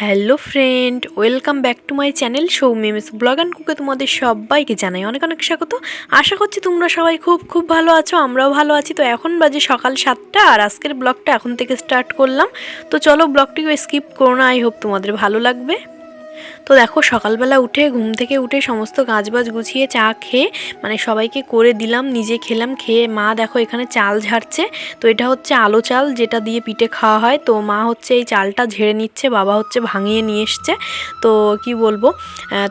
Hello friend, welcome back to my channel Soumimi's blog and কুকে তোমাদের সবাইকে জানাই অনেক অনেক স্বাগত। আশা করছি তোমরা সবাই খুব খুব ভালো আছো, আমরাও ভালো আছি। তো এখন বাজে সকাল সাতটা আর আজকের ব্লগটা এখন থেকে স্টার্ট করলাম। তো চলো ব্লগটিকে স্কিপ করো না আই হোপ তোমাদের ভালো লাগবে। তো দেখো, সকালবেলা উঠে, ঘুম থেকে উঠে সমস্ত গাছবাজ গুছিয়ে চা খেয়ে মানে সবাইকে করে দিলাম, নিজে খেলাম, খেয়ে মা দেখো এখানে চাল ঝাড়ছে। তো এটা হচ্ছে আলো চাল, যেটা দিয়ে পিঠে খাওয়া হয়। তো মা হচ্ছে এই চালটা ঝেড়ে নিচ্ছে, বাবা হচ্ছে ভাঙিয়ে নিয়ে এসছে। তো কি বলব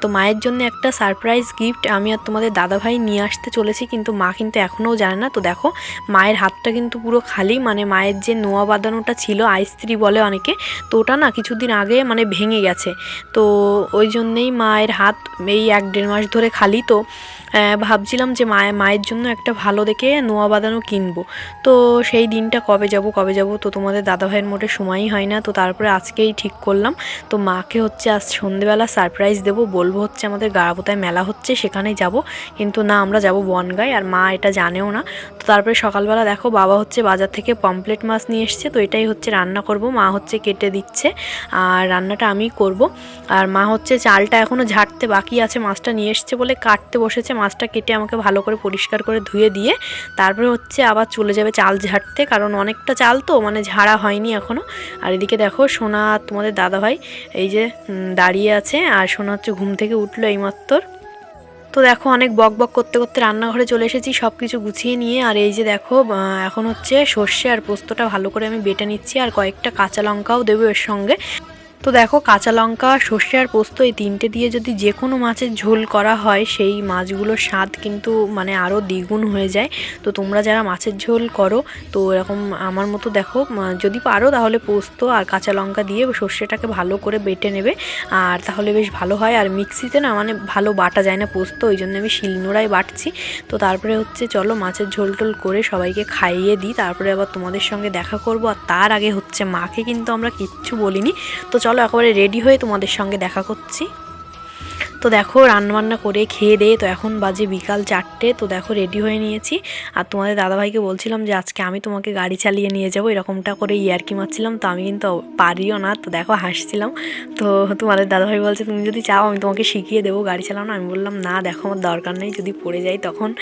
তো মায়ের জন্য একটা সারপ্রাইজ গিফট আমি আর তোমাদের দাদাভাই নিয়ে আসতে চলেছি, কিন্তু মা কিন্তু এখনও জানে না। তো দেখো, মায়ের হাতটা কিন্তু পুরো খালি মানে মায়ের যে নোয়া বাঁধানোটা ছিল আইস্ত্রি বলে অনেকে, তো ওটা না কিছুদিন আগে মানে ভেঙে গেছে। তো ওই জন্যেই মায়ের হাত এই এক দেড় মাস ধরে খালি তো ভাবছিলাম যে মায়ের মায়ের জন্য একটা ভালো দেখে নোয়া বাঁধানো কিনবো। তো সেই দিনটা কবে যাব কবে যাব তো তোমাদের দাদাভাইয়ের মোটে সময়ই হয় না। তো তারপরে আজকেই ঠিক করলাম। তো মাকে হচ্ছে আজ সন্ধেবেলা সারপ্রাইজ দেবো। বলব হচ্ছে আমাদের গাড়াপোতায় মেলা হচ্ছে সেখানে যাব। কিন্তু না, আমরা যাব বনগায়। আর মা এটা জানেও না। তো তারপরে সকালবেলা দেখো, বাবা হচ্ছে বাজার থেকে পমপ্লেট মাছ নিয়ে এসছে। তো এটাই হচ্ছে রান্না করব। মা হচ্ছে কেটে দিচ্ছে। আর রান্নাটা আমিই করব। আর মা হচ্ছে চালটা এখনও ঝাড়তে বাকি আছে। মাছটা নিয়ে এসছে বলে কাটতে বসেছে। মাছটা কেটে আমাকে ভালো করে পরিষ্কার করে ধুয়ে দিয়ে তারপরে হচ্ছে আবার চলে যাবে চাল ঝাড়তে, কারণ অনেকটা চাল তো মানে ঝাড়া হয়নি এখনও আর এদিকে দেখো সোনা, তোমাদের দাদাভাই এই যে দাঁড়িয়ে আছে, আর সোনা হচ্ছে ঘুম থেকে উঠল এইমাত্র। তো দেখো অনেক বক বক করতে করতে রান্নাঘরে চলে এসেছি সব কিছু গুছিয়ে নিয়ে, আর এই যে দেখো এখন হচ্ছে সর্ষে আর পোস্তটা ভালো করে আমি বেটে নিচ্ছি, আর কয়েকটা কাঁচা লঙ্কাও দেবো এর সঙ্গে। তো দেখো কাঁচা লঙ্কা, সর্ষে আর পোস্ত এই তিনটে দিয়ে যদি যে কোনো মাছের ঝোল করা হয়, সেই মাছগুলোর স্বাদ কিন্তু মানে আরও দ্বিগুণ হয়ে যায়। তো তোমরা যারা মাছের ঝোল করো, তো এরকম আমার মতো দেখো যদি পারো তাহলে পোস্ত আর কাঁচা লঙ্কা দিয়ে সর্ষেটাকে ভালো করে বেটে নেবে। আর তাহলে বেশ ভালো হয়। আর মিক্সিতে না মানে ভালো বাটা যায় না পোস্ত, ওই জন্য আমি শিলনোড়ায় বাটছি। তো তারপরে হচ্ছে চলো মাছের ঝোল টোল করে সবাইকে খাইয়ে দিই। তারপরে আবার তোমাদের সঙ্গে দেখা করব। আর তার আগে হচ্ছে মাকে কিন্তু আমরা কিচ্ছু বলিনি। তো চলো একেবারে রেডি হয়ে তোমাদের সঙ্গে দেখা করছি। তো দেখো, রান্নাবান্না করে খেয়ে দিয়ে তো এখন বাজে বিকাল চারটে, তো দেখো রেডি হয়ে নিয়েছি। আর তোমাদের দাদাভাইকে বলছিলাম যে, আজকে আমি তোমাকে গাড়ি চালিয়ে নিয়ে যাব। এরকমটা করে ইয়ার্কি মারছিলাম, তো আমি কিন্তু পারিও না, তো দেখো হাসছিলাম। তো তোমাদের দাদাভাই বলছে, তুমি যদি চাও, আমি তোমাকে শিখিয়ে দেবো গাড়ি চালানো। আমি বললাম, না, দেখো, আমার দরকার নেই, যদি পড়ে যাই তখন।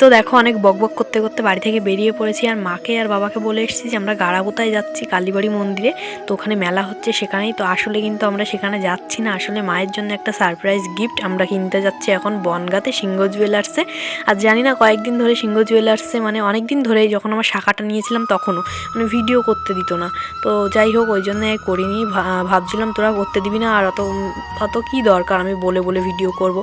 তো দেখো অনেক বকবক করতে করতে বাড়ি থেকে বেরিয়ে পড়েছি আর মাকে আর বাবাকে বলে এসেছি যে আমরা গাড়াবোতায় যাচ্ছি কালীবাড়ি মন্দিরে। তো ওখানে মেলা হচ্ছে সেখানেই। তো আসলে কিন্তু আমরা সেখানে যাচ্ছি না। আসলে মায়ের জন্য একটা সারপ্রাইজ গিফট আমরা কিনতে যাচ্ছি এখন বনগাতে সিংহ জুয়েলার্সে আর জানি না কয়েকদিন ধরে সিংহ জুয়েলার্সে মানে অনেক দিন ধরেই যখন আমার শাখাটা নিয়েছিলাম তখনও মানে ভিডিও করতে দিত না। তো যাই হোক ওই জন্য করিনি। ভাবছিলাম তোরা করতে দিবি না আর অত অত কী দরকার আমি বলে বলে ভিডিও করব।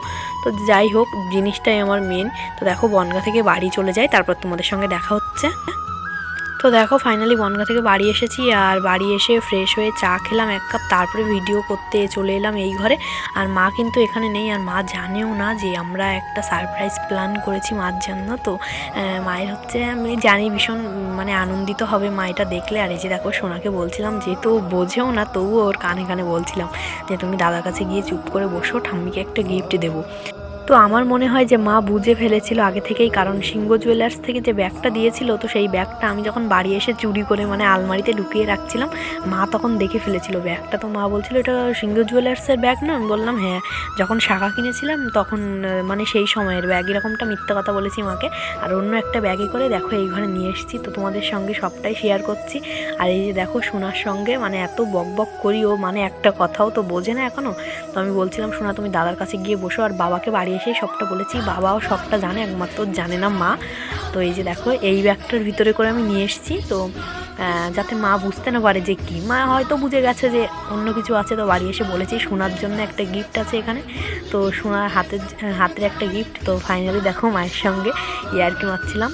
তো যাই হোক জিনিসটাই আমার মেন তো দেখো বনগা থেকে বাড়ি চলে যাই, তারপর তোমাদের সঙ্গে দেখা হচ্ছে। তো দেখো ফাইনালি বনগা থেকে বাড়ি এসেছি, আর বাড়ি এসে ফ্রেশ হয়ে চা খেলাম, এক কাপ, তারপরে ভিডিও করতে চলে এলাম এই ঘরে। আর মা কিন্তু এখানে নেই, আর মা জানেও না যে আমরা একটা সারপ্রাইজ প্ল্যান করেছি মার জন্য। তো মায়ের হচ্ছে, আমি জানি ভীষণ মানে আনন্দিত হবে মা এটা দেখলে। আর এই যে দেখো, সোনাকে বলছিলাম যেহেতু ও বোঝেও না, তবুও ওর কানে কানে বলছিলাম যে তুমি দাদার কাছে গিয়ে চুপ করে বসো, ঠাম্মিকে একটা গিফট দেবো। তো আমার মনে হয় যে মা বুঝে ফেলেছিল আগে থেকেই, কারণ সিংহ জুয়েলার্স থেকে যে ব্যাগটা দিয়েছিল, তো সেই ব্যাগটা আমি যখন বাড়ি এসে চুরি করে মানে আলমারিতে ঢুকিয়ে রাখছিলাম, মা তখন দেখে ফেলেছিল ব্যাগটা তো মা বলছিল, এটা সিংহ জুয়েলার্সের ব্যাগ না? আমি বললাম হ্যাঁ। যখন শাখা কিনেছিলাম, তখন মানে সেই সময়ের ব্যাগ এরকমটা মিথ্যা কথা বলেছি মাকে। আর অন্য একটা ব্যাগে করে দেখো, এই ঘরে নিয়ে এসেছি, তো তোমাদের সঙ্গে সবটাই শেয়ার করছি। আর এই যে দেখো, সোনার সঙ্গে মানে এত বক বক করি ও মানে একটা কথাও তো বোঝে না এখনও তো আমি বলছিলাম শোনা তুমি দাদার কাছে গিয়ে বসো, আর বাবাকে বাড়ি এসেই সবটা বলেছি, বাবাও সবটা জানে, একমাত্র জানে না মা। তো এই যে দেখো, এই ব্যাগটার ভিতরে করে আমি নিয়ে এসেছি। তো যাতে মা বুঝতে না পারে যে কী। মা হয়তো বুঝে গেছে যে অন্য কিছু আছে, তো বাড়ি এসে বলেছি, সোনার জন্য একটা গিফট আছে এখানে। তো সোনার হাতের হাতের একটা গিফট তো ফাইনালি দেখো মায়ের সঙ্গে ইয়ার্কি মারছিলাম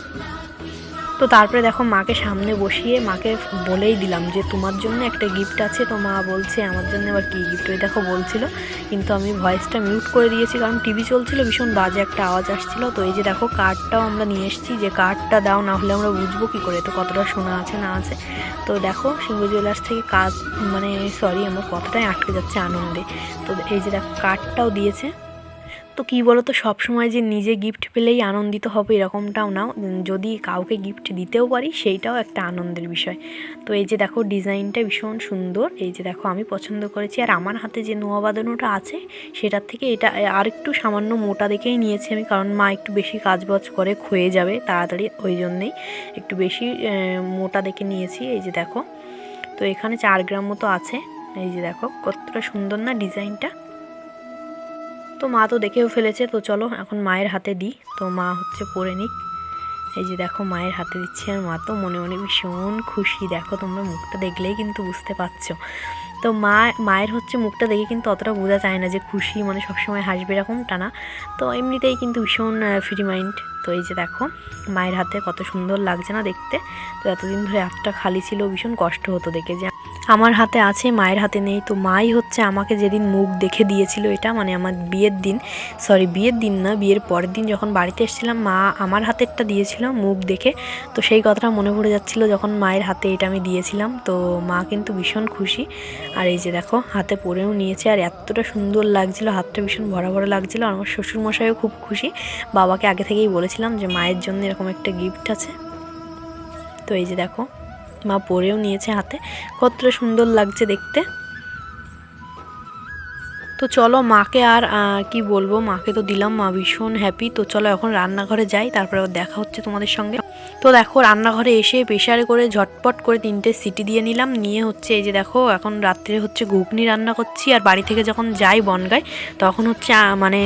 তো তারপরে দেখো মাকে সামনে বসিয়ে মাকে বলেই দিলাম যে, তোমার জন্য একটা গিফট আছে। তো মা বলছে, আমার জন্য আবার কী গিফট ওই দেখো বলছিল, কিন্তু আমি ভয়েসটা মিউট করে দিয়েছি, কারণ টিভি চলছিল, ভীষণ বাজে একটা আওয়াজ আসছিল। তো এই যে দেখো কার্ডটাও আমরা নিয়ে এসেছি, যে কার্ডটা দাও, না হলে আমরা বুঝব কী করে, তো কতটা শোনা আছে, না আছে। তো দেখো সিংহ জুয়েলার্স থেকে কাজ মানে সরি আমার কথাটাই আটকে যাচ্ছে আনন্দে। তো এই যে দেখো কার্ডটাও দিয়েছে। তো কী বলো তো সবসময় যে নিজে গিফট পেলেই আনন্দিত হবে এরকমটাও না। যদি কাউকে গিফট দিতেও পারি, সেইটাও একটা আনন্দের বিষয়। তো এই যে দেখো, ডিজাইনটা ভীষণ সুন্দর। এই যে দেখো, আমি পছন্দ করেছি। আর আমার হাতে যে নোয়া বাঁধানোটা আছে, সেটার থেকে এটা আর একটু সামান্য মোটা দেখেই নিয়েছি আমি, কারণ মা একটু বেশি কাজবাজ করে ক্ষয়ে যাবে তাড়াতাড়ি, ওই জন্যেই একটু বেশি মোটা দেখে নিয়েছি। এই যে দেখো, তো এখানে চার গ্রাম মতো আছে। এই যে দেখো, কতটা সুন্দর না ডিজাইনটা। তো মা তো দেখেও ফেলেছে, তো চলো এখন মায়ের হাতে দিই। তো মা হচ্ছে পরে নিক। এই যে দেখো মায়ের হাতে দিচ্ছি আর মা তো মনে মনে ভীষণ খুশি। দেখো তোমরা মুখটা দেখলেই কিন্তু বুঝতে পারছ। তো মা, মায়ের হচ্ছে মুখটা দেখে কিন্তু অতটা বোঝা যায় না যে খুশি মানে সবসময় হাসবে এরকমটা না। তো এমনিতেই কিন্তু ভীষণ ফ্রি মাইন্ড তো এই যে দেখো মায়ের হাতে কত সুন্দর লাগছে না দেখতে। তো এতদিন ধরে হাতটা খালি ছিল, ভীষণ কষ্ট হতো দেখে যে আমার হাতে আছে, মায়ের হাতে নেই। তো মাই হচ্ছে আমাকে যেদিন মুখ দেখে দিয়েছিল এটা মানে আমার বিয়ের দিন সরি বিয়ের দিন না, বিয়ের পরের দিন যখন বাড়িতে এসেছিলাম, মা আমার হাতেরটা দিয়েছিল মুখ দেখে। তো সেই কথাটা মনে পড়ে যাচ্ছিল যখন মায়ের হাতে এটা আমি দিয়েছিলাম। তো মা কিন্তু ভীষণ খুশি। আর এই যে দেখো, হাতে পরেও নিয়েছে। আর এতটা সুন্দর লাগছিল, হাতটা ভীষণ ভরা ভরা লাগছিল। আর আমার শ্বশুরমশাইও খুব খুশি। বাবাকে আগে থেকেই বলেছিলাম যে মায়ের জন্য এরকম একটা গিফট আছে। তো এই যে দেখো মা পরেও নিয়েছে হাতে। কতটা সুন্দর লাগছে দেখতে। তো চলো মাকে আর কি বলব? মাকে তো দিলাম, মা ভীষণ হ্যাপি তো চলো এখন রান্নাঘরে যাই, তারপরে দেখা হচ্ছে তোমাদের সঙ্গে। তো দেখো, রান্নাঘরে এসে প্রেশারে করে ঝটপট করে তিনটে সিটি দিয়ে নিলাম। নিয়ে হচ্ছে এই যে দেখো, এখন রাত্রে হচ্ছে ঘুগনি রান্না করছি। আর বাড়ি থেকে যখন যাই বনগায়, তখন হচ্ছে মানে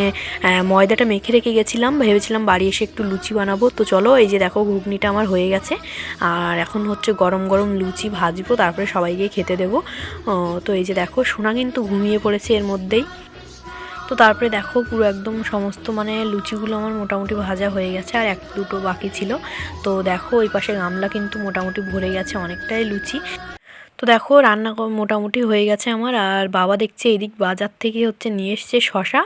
ময়দাটা মেখে রেখে গেছিলাম। ভেবেছিলাম বাড়ি এসে একটু লুচি বানাবো। তো চলো, এই যে দেখো, ঘুগনিটা আমার হয়ে গেছে। আর এখন হচ্ছে গরম গরম লুচি ভাজবো। তারপরে সবাইকে খেতে দেবো। তো এই যে দেখো, সোনা কিন্তু ঘুমিয়ে পড়েছে এর মধ্যেই। তো তারপরে দেখো পুরো একদম সমস্ত মানে লুচিগুলো আমার মোটামুটি ভাজা হয়ে গেছে, আর এক দুটো বাকি ছিল। তো দেখো ওই পাশে গামলা কিন্তু মোটামুটি ভরে গেছে অনেকটাই লুচি। তো দেখো, রান্না মোটামুটি হয়ে গেছে আমার। আর বাবা দেখছে এদিক বাজার থেকে হচ্ছে নিয়ে এসছে শশা,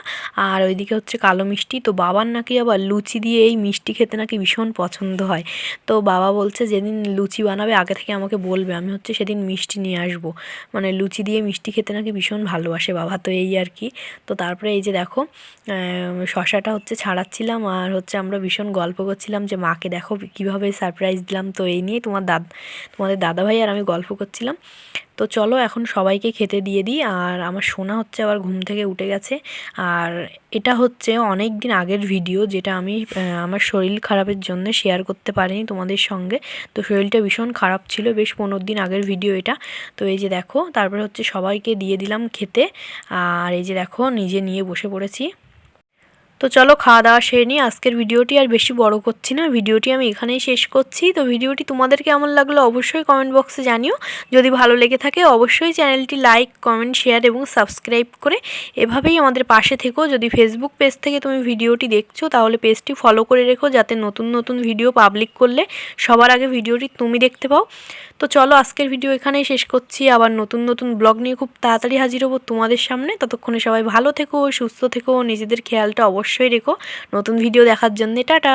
আর ওইদিকে হচ্ছে কালো মিষ্টি। তো বাবার নাকি আবার লুচি দিয়ে এই মিষ্টি খেতে নাকি ভীষণ পছন্দ হয়। তো বাবা বলছে, যেদিন লুচি বানাবে, আগে থেকে আমাকে বলবে। আমি হচ্ছে সেদিন মিষ্টি নিয়ে আসব। মানে লুচি দিয়ে মিষ্টি খেতে নাকি ভীষণ ভালোবাসে বাবা, তো এই আর কি। তো তারপরে এই যে দেখো শশাটা হচ্ছে ছাড়াচ্ছিলাম। আর হচ্ছে আমরা ভীষণ গল্প করছিলাম যে, মাকে দেখো কীভাবে সারপ্রাইজ দিলাম। তো এই নিয়ে তোমার দাদ, তোমাদের দাদাভাই আর আমি গল্প করছিলাম। তো চলো এখন সবাইকে খেতে দিয়ে দিই। আর আমার সোনা হচ্ছে আবার ঘুম থেকে উঠে গেছে। আর এটা হচ্ছে অনেক দিন আগের ভিডিও যেটা আমি আমার শরীর খারাপের জন্য শেয়ার করতে পারিনি তোমাদের সঙ্গে। তো শরীরটা ভীষণ খারাপ ছিল বেশ পনেরো দিন আগের ভিডিও এটা। তো এই যে দেখো, তারপরে হচ্ছে সবাইকে দিয়ে দিলাম খেতে। আর এই যে দেখো, নিজে নিয়ে বসে পড়েছি। তো চলো খাওয়া দাওয়া সেরে নিয়ে আজকের ভিডিওটি আর বেশি বড় করছি না। ভিডিওটি আমি এখানেই শেষ করছি। তো ভিডিওটি তোমাদের কেমন লাগল অবশ্যই কমেন্ট বক্সে জানিও। যদি ভালো লেগে থাকে অবশ্যই চ্যানেলটি লাইক কমেন্ট শেয়ার এবং সাবস্ক্রাইব করে এভাবেই আমাদের পাশে থেকো। যদি ফেসবুক পেজ থেকে তুমি ভিডিওটি দেখছ তাহলে পেজটি ফলো করে রেখো যাতে নতুন নতুন ভিডিও পাবলিক করলে সবার আগে ভিডিওটি তুমি দেখতে পাও। তো চলো আজকের ভিডিও এখানেই শেষ করছি। আবার নতুন নতুন ব্লগ নিয়ে খুব তাড়াতাড়ি হাজির হব তোমাদের সামনে। ততক্ষণে সবাই ভালো থেকো, সুস্থ থেকো, নিজেদের খেয়ালটা অবশ্যই রেখো। নতুন ভিডিও দেখার জন্য টাটা।